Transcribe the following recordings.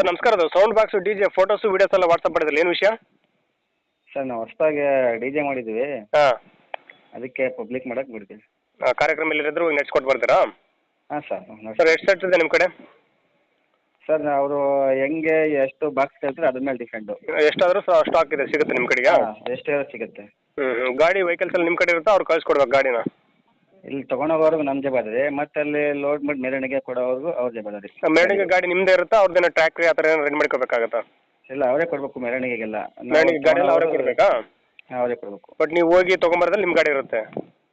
Sir ನಮಸ್ಕಾರ ಅದು sound box D J photos videos ಎಲ್ಲ ವಾಟ್ಸಪ್ ಮಾಡಿದ್ರಲ್ಲ ಏನು ವಿಷಯ? ಸರ್ ನಾವು ಹೊಸದಾಗಿ ಡಿ ಜೆ ಮಾಡಿದ್ದೀವಿ. ಹಾಂ. ಅದಕ್ಕೆ ಪಬ್ಲಿಕ್ ಮಾಡಕ್ಕೆ ಬಿಡ್ತೀವಿ. ಕಾರ್ಯಕ್ರಮ ಎಲ್ಲಿರಿದ್ರು ನೆಡ್ಸ್ಕೊಟ್ಟು ಬರ್ತೀರಾ? ಹಾಂ ಸರ್ ಸರ್ ಎಷ್ಟು ಸೆಟ್ ಇದೆ ನಿಮ್ಮ ಕಡೆ? ಸರ್ ಅವರು ಹೆಂಗೆ ಎಷ್ಟು ಬಾಕ್ಸ್ ಕೇಳ್ತಾರೆ ಅದ್ರ ಮೇಲೆ ಡಿಫೆಂಡು ಎಷ್ಟಾದರೂ ಸ್ಟಾಕ್ ಇದೆ ಸಿಗುತ್ತೆ ನಿಮ್ಮ ಕಡೆಗೆ? ಎಷ್ಟು ಸಿಗುತ್ತೆ. ಹ್ಞೂ ಗಾಡಿ ವೆಹಿಕಲ್ಸ್ ಎಲ್ಲ ನಿಮ್ಮ ಕಡೆ ಇರುತ್ತೆ? ಅವ್ರು ಕಳಿಸ್ಕೊಡ್ಬೇಕು ಗಾಡಿನ. ಇಲ್ಲಿ ಹೋಗೋರ್ಗು ನಮ್ಮ ಜವಾಬ್ದಾರಿ ಮತ್ತೆ ಅಲ್ಲಿ ಲೋಡ್ ಮಾಡಿ ಮೆರವಣಿಗೆ ಕೊಡೋವರೆಗೂ ಅವ್ರ ಜವಾಬ್ದಾರಿ ಮೆರವಣಿಗೆ ಗಾಡಿ ನಿಮ್ದೇ ಇರುತ್ತೆ? ಅವ್ರದ್ದೇನೋ ಟ್ರ್ಯಾಕ್ಟ್ರಿ ಆ ಥರ ಏನೋ ರೆಡಿ ಮಾಡ್ಕೋಬೇಕಾಗತ್ತಾ? ಇಲ್ಲ ಅವರೇ ಕೊಡಬೇಕು ಮೆರವಣಿಗೆಗೆಲ್ಲ ನಾವು ಮೆರವಣಿಗೆ ಗಾಡಿ ಎಲ್ಲ ಅವರೇ ಕೊಡ್ಬೇಕಾ ಕೊಡಬೇಕಾ? ಹಾಂ ಅವರೇ ಕೊಡ್ಬೇಕು. ಬಟ್ ನೀವು ಹೋಗಿ ತೊಗೊಂಬರೋದ್ರಲ್ಲಿ ನಿಮ್ಮ ಗಾಡಿ ಇರುತ್ತೆ.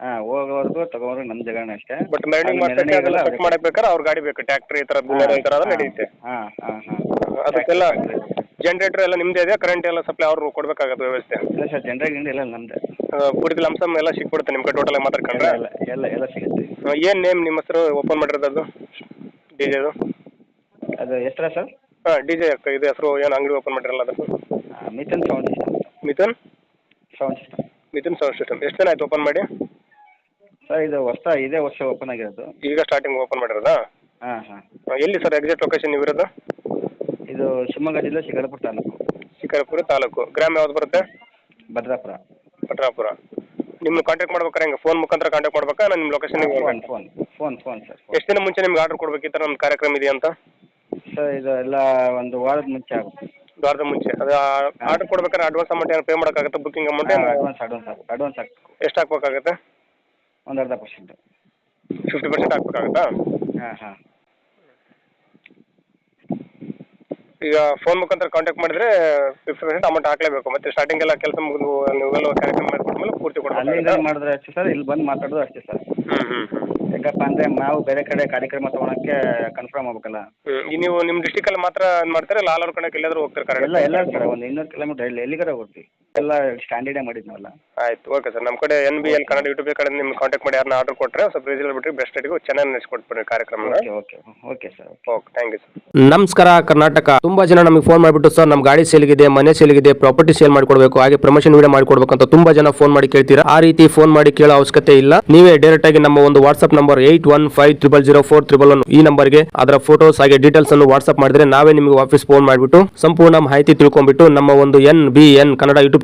ಹಾ ಹೋಗೋವರೆಗೂ ತೊಗೊಂಡ್ರೆ ನಮ್ಮ ಜಗಣ ಅಷ್ಟೇ. ಬಟ್ ಮೆರವಣಿಗೆ ಅಲ್ಲಿ ಮಾಡ್ಸಕ್ಕೆ ಅದೆಲ್ಲ ಬೇಕಾದ್ರೆ ಮಾಡಬೇಕಾದ್ರೆ ಅವ್ರ ಗಾಡಿ ಬೇಕು? ಟ್ರ್ಯಾಕ್ಟ್ರಿ ಈ ಥರ ಬುಲೆರೋ ಈ ಥರ ನಡೆಯುತ್ತೆ ಹಾ ಹಾ ಹಾ ಅದಕ್ಕೆಲ್ಲ ಜನರೇಟರ್ ಎಲ್ಲ ನಿಮ್ಮದೇ ಇದೆ ಕರೆಂಟ್ ಎಲ್ಲ ಸಪ್ಲೈ ಅವ್ರು ಕೊಡಬೇಕಾಗತ್ತೆ ವ್ಯವಸ್ಥೆ? ಇಲ್ಲ ಸರ್ ಜನರಿಗೆ ನಮ್ಮದೇ ಪೂರ್ತಿ ಲಮ್ಸಮ್ ಎಲ್ಲ ಸಿಕ್ಬಿಡುತ್ತೆ ನಿಮ್ಗೆ ಟೋಟಲ್ ಎಲ್ಲ ಮಾತಾಡ್ಕೊಂಡ್ರೆ ಎಲ್ಲ ಎಲ್ಲ ಎಲ್ಲ ಸಿಗುತ್ತೆ. ಏನು ನೇಮ್ ನಿಮ್ಮ ಹೆಸರು? ಓಪನ್ ಮಾಡಿರೋದು? ಡಿ ಜೆದು ಅದು ಎಷ್ಟರ ಸರ್ ಹಾಂ ಡಿ ಜೆ ಇದು ಹೆಸರು ಏನು ಅಂಗಡಿ ಓಪನ್ ಮಾಡಿರಲ್ಲ ಅದು? Mithun sound system Mithun? Sound system Mithun sound system ಎಷ್ಟು ದಿನ ಆಯ್ತು ಓಪನ್ ಮಾಡಿ? ಸರ್ ಇದು ಹೊಸ ಇದೇ ವರ್ಷ ಓಪನ್ ಆಗಿರೋದು. ಈಗ ಸ್ಟಾರ್ಟಿಂಗ್ ಓಪನ್ ಮಾಡಿರೋದಾ? ಹಾಂ ಹಾಂ. ಎಲ್ಲಿ ಸರ್ ಎಕ್ಸಾಕ್ಟ್ ಲೊಕೇಶನ್ ನೀವು ಇರೋದು? ಇದು ಶಿವಮೊಗ್ಗ ಜಿಲ್ಲೆ ಶಿಕಾರಪುರ ತಾಲೂಕು. ಶಿಕಾರಿಪುರ ತಾಲೂಕು. ಗ್ರಾಮ ಯಾವ್ದು ಬರುತ್ತೆ? ಭದ್ರಾಪುರ. ಪಟ್ರಾಪುರ ನಿಮ್ಮ ಕಾಂಟ್ಯಾಕ್ಟ್ ಮಾಡ್ಬೇಕಾರೆ ಹೆಂಗೆ? ಫೋನ್ ಮುಖಾಂತರ ಕಾಂಟ್ಯಾಕ್ಟ್ ಮಾಡ್ಬೇಕಾ ನಾನು ನಿಮ್ಮ phone phone phone phone sir ಎಷ್ಟು ದಿನ ಮುಂಚೆ ನಿಮ್ಗೆ ಆರ್ಡರ್ ಕೊಡ್ಬೇಕು ಈ ಥರ ಒಂದು ಕಾರ್ಯಕ್ರಮ ಇದೆ ಅಂತ? ಸರ್ ಇದು ಎಲ್ಲ ಒಂದು ವಾರದ ಮುಂಚೆ ಆಗುತ್ತೆ. ವಾರದ ಮುಂಚೆ. ಅದು ಆರ್ಡರ್ ಕೊಡ್ಬೇಕಾದ್ರೆ ಅಡ್ವಾನ್ಸ್ ಅಮೌಂಟ್ ಏನು ಪೇ ಮಾಡೋಕ್ಕಾಗುತ್ತೆ booking amount advance advance advance ಹಾಕಬೇಕು ಎಷ್ಟು ಹಾಕ್ಬೇಕಾಗುತ್ತೆ? ಒಂದು ಅರ್ಧ ಪರ್ಸೆಂಟ್ ಫಿಫ್ಟಿ ಪರ್ಸೆಂಟ್ ಹಾಕ್ಬೇಕಾಗುತ್ತಾ? ಹಾಂ ಹಾಂ. ಈಗ ಫೋನ್ ಮುಖಾಂತರ ಕಾಂಟ್ಯಾಕ್ಟ್ ಮಾಡಿದ್ರೆ ಫಿಫ್ಟಿ ಪರ್ಸೆಂಟ್ ಅಮೌಂಟ್ ಹಾಕ್ಲೇಬೇಕು. ಮತ್ತೆ ಸ್ಟಾರ್ಟಿಂಗ್ ಎಲ್ಲ ಕೆಲಸ ಮುಗಿದು ನೀವೆಲ್ಲ ಕಾರ್ಯಕ್ರಮ ಮೇಲೆ ಪೂರ್ತಿ ಅಲ್ಲಿಂದ ಮಾಡಿದ್ರೆ ಅಷ್ಟೇ ಸರ್ ಇಲ್ಲಿ ಬಂದು ಮಾತಾಡೋದು ಅಷ್ಟೇ ಸರ್. ಹ್ಮ್ ಹ್ಮ್ ಯಾಕಪ್ಪ ಅಂದರೆ ನಾವು ಬೇರೆ ಕಡೆ ಕಾರ್ಯಕ್ರಮ ತೊಗೊಳಕ್ಕೆ ಕನ್ಫರ್ಮ್ ಆಗ್ಬೇಕಲ್ಲ. ನೀವು ನಿಮ್ಮ ಡಿಸ್ಟಿಕಲ್ಲಿ ಮಾತ್ರ ಏನ್ ಮಾಡ್ತಾರೆ? ಇಲ್ಲ ಆಲ್ ಓವರ್ ಕಡೆ ಎಲ್ಲಾದರೂ ಹೋಗ್ತಾರೆ ಎಲ್ಲ ಸರ್ ಒಂದು ಇನ್ನೂರು ಕಿಲೋಮೀಟರ್ ಎಲ್ಲಿ ಎಲ್ಲಿಗಾರ ಹೋಗ್ತೀವಿ. ಎಲ್ಲ ಸ್ಟ್ಯಾಂಡರ್ಡೇ ಮಾಡಿದ್ನಲ್ಲ ಆಯ್ತು ಓಕೆ ಸರ್ ನಮ್ಮ ಕಡೆ N B L Kannada YouTube ಕಡೆ ನಿಮ್ಗೆ ಕಾಂಟ್ಯಾಕ್ಟ್ ಮಾಡಿ ಯಾರನ್ನ ಆರ್ಡರ್ ಕೊಟ್ಟರೆ ಸ್ವಲ್ಪ ರೀಸನಲ್ ಬಿಟ್ಟರೆ ಬೆಸ್ಟ್ ರೇಟಿಗೆ ಚೆನ್ನಾಗಿ ನಡೆಸ್ಕೊಟ್ಬಿಡ್ರಿ ಕಾರ್ಯಕ್ರಮ okay okay okay sir okay thank you sir ನಮಸ್ಕಾರ ಕರ್ನಾಟಕ. ತುಂಬಾ ಜನ ನಮಗೆ ಫೋನ್ ಮಾಡಿಬಿಟ್ಟು ಸರ್ ನಮ್ಮ ಗಾಡಿ ಸೇಲ್ಗಿದೆ ಮನೆ ಸೇಲ್ಗಿದೆ ಪ್ರಾಪರ್ಟಿ ಸೇಲ್ ಮಾಡ್ಕೊಡ್ಬೇಕು ಹಾಗೆ ಪ್ರಮೋಷನ್ ವಿಡಿಯೋ ಮಾಡ್ಕೊಡ್ಬೇಕು ಅಂತ ತುಂಬಾ ಜನ ಫೋನ್ ಮಾಡಿ ಕೇಳ್ತೀರಾ? ಆ ರೀತಿ ಫೋನ್ ಮಾಡಿ ಕೇಳೋ ಅವಶ್ಯಕತೆ ಇಲ್ಲ. ನೀವೇ ಡೈರೆಕ್ಟ್ ಆಗಿ ನಮ್ಮ ಒಂದು WhatsApp number eight one five triple zero four triple one ಈ ನಂಬರ್ಗೆ ಅದರ ಫೋಟೋಸ್ ಹಾಗೆ ಡೀಟೇಲ್ಸ್ ಅನ್ನು ವಾಟ್ಸ್ಆಪ್ ಮಾಡಿದ್ರೆ ನಾವೇ ನಿಮಗೆ ವಾಪಸ್ ಫೋನ್ ಮಾಡಿಬಿಟ್ಟು ಸಂಪೂರ್ಣ ಮಾಹಿತಿ ತಿಳ್ಕೊಂಡ್ಬಿಟ್ಟು ನಮ್ಮ ಒಂದು N B N Kannada YouTube